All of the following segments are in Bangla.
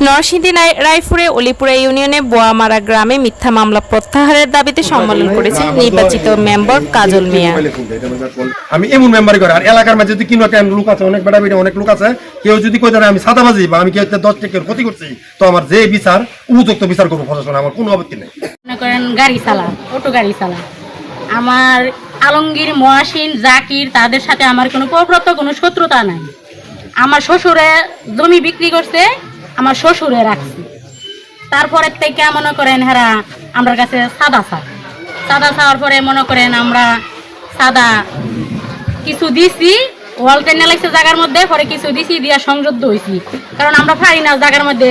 নরসিংদী নাই- রায়পুরে অলিপুরা ইউনিয়নে বোয়ামারা গ্রামে মিথ্যা মামলা প্রত্যাহারের দাবিতে সম্মেলন করেছেন নির্বাচিত মেম্বার কাজল মিয়া। আমি এমন মেম্বারি করে আর এলাকার মাঝে যদি কিনো একটা লোক আছে অনেক বেড়া বেড়ে অনেক লোক আছে কেউ যদি কই আমি সাদাবাজি বা আমি কেউ দশ টাকার ক্ষতি করছি তো আমার যে বিচার উপযুক্ত বিচার করব প্রশাসন আমার কোনো আপত্তি নেই। মনে করেন গাড়ি চালা অটো গাড়ি চালা। আমার আলমগীর মহাসিন জাকির তাদের সাথে আমার কোনো প্রব্রত কোনো শত্রুতা নাই। আমার শ্বশুরে জমি বিক্রি করছে আমার শ্বশুরে রাখছি। তারপরের থেকে মনে করেন হেরা আমার কাছে সাদা চা। সাদা চাওয়ার পরে মনে করেন আমরা সাদা কিছু দিছি, ওয়াল টেনে লাগছে জায়গার মধ্যে, পরে কিছু দিছি, দিয়া সংযুদ্ধ হয়েছি কারণ আমরা পারি না জায়গার মধ্যে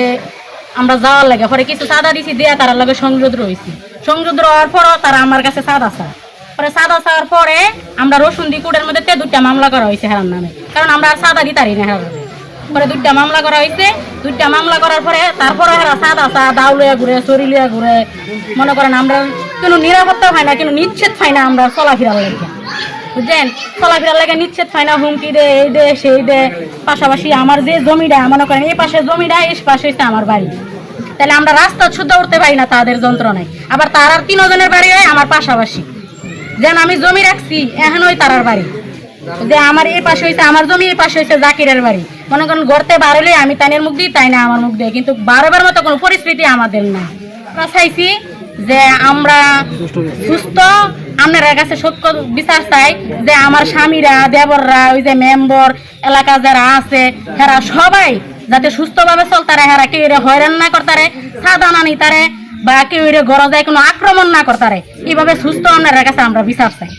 আমরা যাওয়ার লাগে। পরে কিছু সাদা দিছি, দিয়া তার লগে সংযুদ্ধ রয়েছি সংযুদ্ধ হওয়ার পরও তারা আমার কাছে সাদা চা। পরে সাদা চাওয়ার পরে আমরা রসুন দি কুটের মধ্যে তে দুইটা মামলা করা হয়েছে হেরার নামে। কারণ আমরা আর সাদা দিতারি না হেরার। পরে দুইটা মামলা করা হয়েছে। দুইটা মামলা করার পরে তারপরে হেরা সাদা দাও লইয়া ঘুরে, চরি লইয়া ঘুরে, মনে করেন আমরা কোনো নিরাপত্তা হয় না, কোনো নিচ্ছেদ হয় না আমরা চলাফেরা লাগে বুঝছেন? চলাফেরা লাগে নিচ্ছেদ হয় না, হুমকি দে, এই দে, সেই দে। পাশাপাশি আমার যে জমিটা, মনে করেন এই পাশে জমিটা, এই পাশে হচ্ছে আমার বাড়ি। তাহলে আমরা রাস্তা শুদ্ধ উঠতে পারি না তাদের যন্ত্রণায়। আবার তার আর তিনজনের বাড়ি হয় আমার পাশাপাশি। যেন আমি জমি রাখছি এখন ওই তারার বাড়ি। যে আমার এই পাশে হয়েছে আমার জমি এই পাশে হয়েছে জাকিরের বাড়ি। মনে করেন গড়তে বাড়লে আমি তানের মুখ দিই, তাই না আমার মুখ দিয়ে। কিন্তু বারবার মতো কোনো পরিস্থিতি আমাদের না। আমরা চাইছি যে আমরা সুস্থ, আপনার কাছে সত্য বিচার চাই যে আমার স্বামীরা, দেবররা, ওই যে মেম্বর, এলাকা যারা আছে, হেরা সবাই যাতে সুস্থভাবে চলতারে হেরা কেউ হয়রান না করতারে সাদা না নিতারে বা কেউ গরজায় কোনো আক্রমণ না করতারে এইভাবে সুস্থ আপনার কাছে আমরা বিচার চাই।